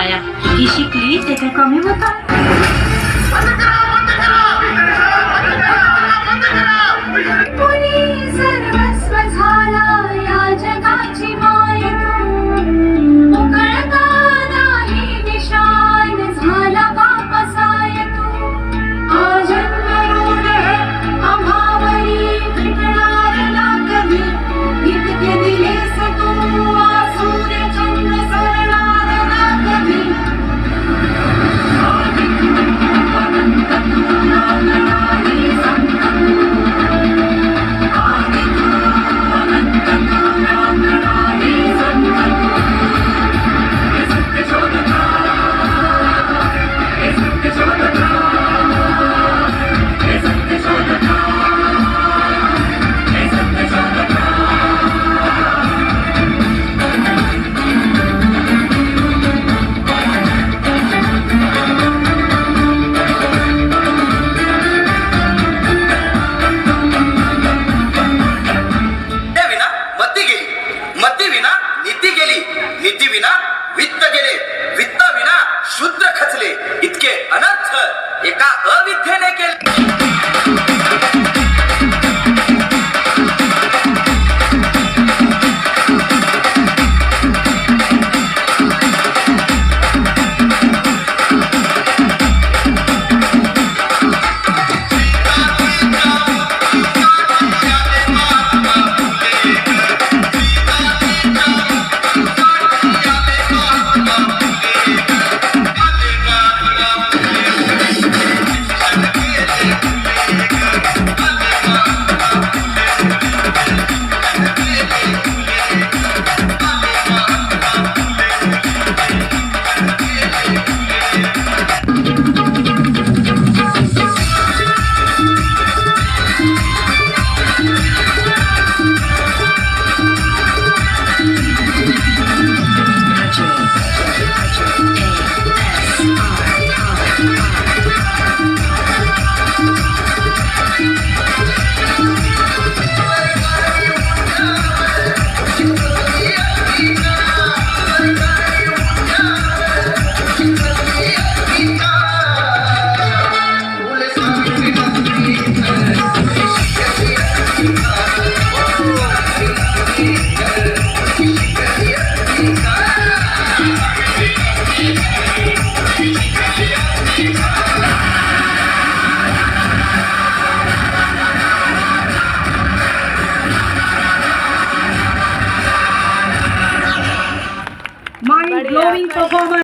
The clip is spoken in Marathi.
बाया ही शिकली ते काय कमी होता विना वित्त गेले वित्त विना शुद्ध खचले. इतके अनर्थ एका अविद्येने केले. mim, por favor.